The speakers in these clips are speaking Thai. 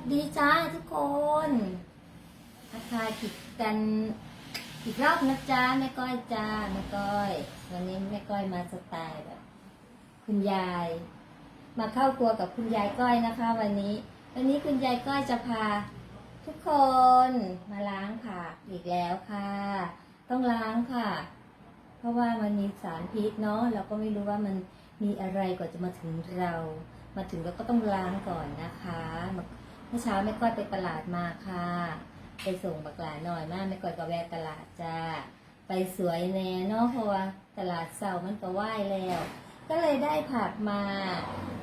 สดีจ้าทุกคนทักทายผิดกันอีกรอบนะจ้าแม่ก้อยจ้าแม่ก้อย วันนี้แม่ก้อยมาสไตล์แบบคุณยาย มาเข้าครัวกับคุณยายก้อยนะคะ วันนี้ วันนี้คุณยายก้อยจะพา ทุกคนมาล้างผักอีกแล้วค่ะ ต้องล้างค่ะ เพราะว่ามันมีสารพิษเนาะเราก็ไม่รู้ว่ามันมีอะไรก่อนจะมาถึงเรา มาถึงเราก็ต้องล้างก่อนนะคะมา เมื่อเช้าแม่ก้อยไปตลาดมาค่ะ ไปส่งบักหลาหน่อยมากแม่ก้อยก็แวะตลาดจ้า ไปสวยแน่เนาะเพราะว่าตลาดเสาร์มันก็ไหว้แล้ว ก็เลยได้ผักมา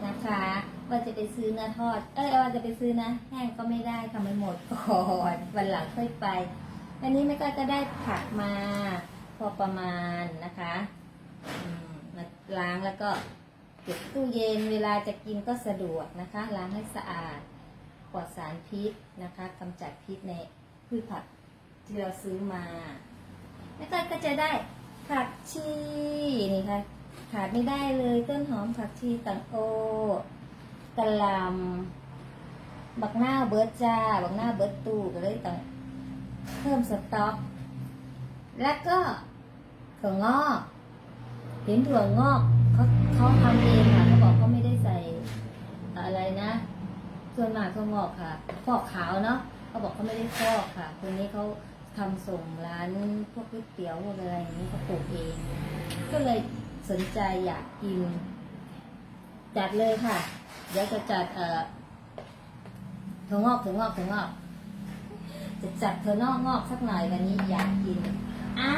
นะคะ ว่าจะไปซื้อเนื้อทอด เอ้ยว่าจะไปซื้อนะแห้งก็ไม่ได้ค่ะมันหมดก่อนวันหลังค่อยไป อันนี้แม่ก้อยก็ได้ผักมาพอประมาณนะคะอืมมาล้างแล้วก็เก็บตู้เย็นเวลาจะกินก็สะดวกนะคะ ล้างให้สะอาด ปลอดสารพิษนะคะกำจัดพิษในพืชผักที่เราซื้อมา แล้วก็ก็จะได้ผักชีนี่ค่ะขาดไม่ได้เลยต้นหอมผักชีตังโอกะหล่ำบักหน้าเบิร์ดจ้าบักหน้าเบิร์ดตูก็เลยต้องเพิ่มสต๊อก แล้วก็ถั่วงอกเห็นถั่วงอกเขาเขาทำ มากถั่วงอกค่ะฟอกขาวเนาะเขาบอกเขาไม่ได้ฟอกค่ะ คนนี้เขาทำส่งร้านพวกก๋วยเตี๋ยวพวกอะไรอย่างนี้เขาปลูกเอง ก็เลยสนใจอยากกิน จัดเลยค่ะ เดี๋ยวจะจัดเอ่อถั่วงอกถั่วงอกถั่วงอก จะจัดเธอนอกงอกสักหน่อยวันนี้อยากกินอะ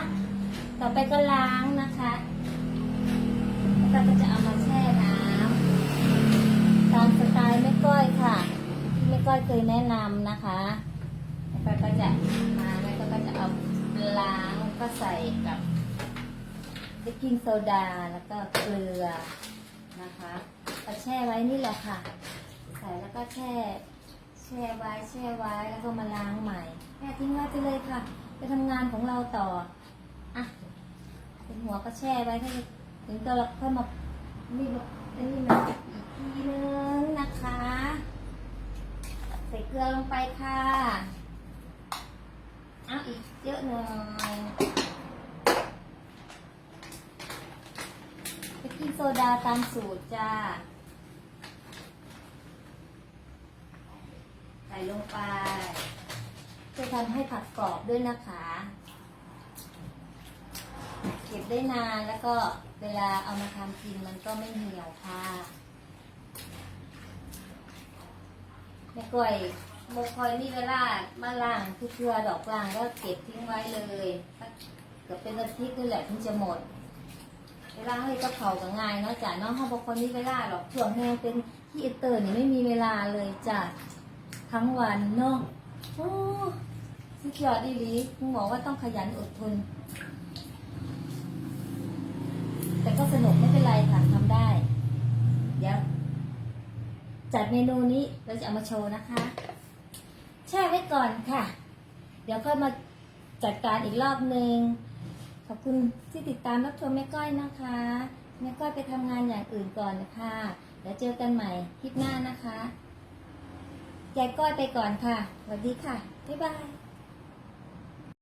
ต่อไปก็ล้างนะคะแล้วก็จะเอามาแช่น้ำตามสไตล์แม่ก้อยค่ะ ที่แม่ ก้อยเคยแนะนำนะคะแล้วก็ก็จะมาแล้วก็จะเอาล้างก็ใส่กับเบกกิ้งโซดาแล้วก็เกลือนะคะก็แช่ไว้นี่แหละค่ะ ใส่แล้วก็แช่แช่ไว้แช่ไว้แล้วก็มาล้างใหม่แค่ทิ้งไว้ไปเลยค่ะ ไปทำงานของเราต่ออะเป็นหัวก็แช่ไว้ให้ถึงตัวเราค่อยมานี่มาอันนี้มาอีกทีนึงนะคะ ใส่เกลือลงไปค่ะ เอาอีกเยอะหน่อยไปกินโซดาตามสูตรจ้า ใส่ลงไป จะทำให้ผักกรอบด้วยนะคะ เก็บได้นานแล้วก็เวลาเอามาทำกินมันก็ไม่เหี่ยวค่ะ แม่ก้อยโมคอยนี่เวลามาล่างคือเกลือดอกล่างก็เก็บทิ้งไว้เลยเกือบเป็นอาทิตย์นี่แหละถึงจะหมด เวลาให้กระเพรากับง่ายเนาะจ้ะน้องเขาบอกคนนี้เวลาหรอกช่วงแห้งเป็นที่อินเตอร์นี่ไม่มีเวลาเลยจ้ะทั้งวันเนาะโอ้สุดยอดดีลีคุณหมอว่าต้องขยันอดทน แต่ก็สนุกไม่เป็นไรค่ะทำได้ จัดเมนูนี้เราจะเอามาโชว์นะคะ แช่ไว้ก่อนค่ะ เดี๋ยวค่อยมาจัดการอีกรอบหนึ่งขอบคุณที่ติดตามรับชมแม่ก้อยนะคะแม่ก้อยไปทำงานอย่างอื่นก่อนนะคะเดี๋ยวเจอกันใหม่คลิปหน้านะคะยายก้อยไปก่อนค่ะสวัสดีค่ะบ๊ายบาย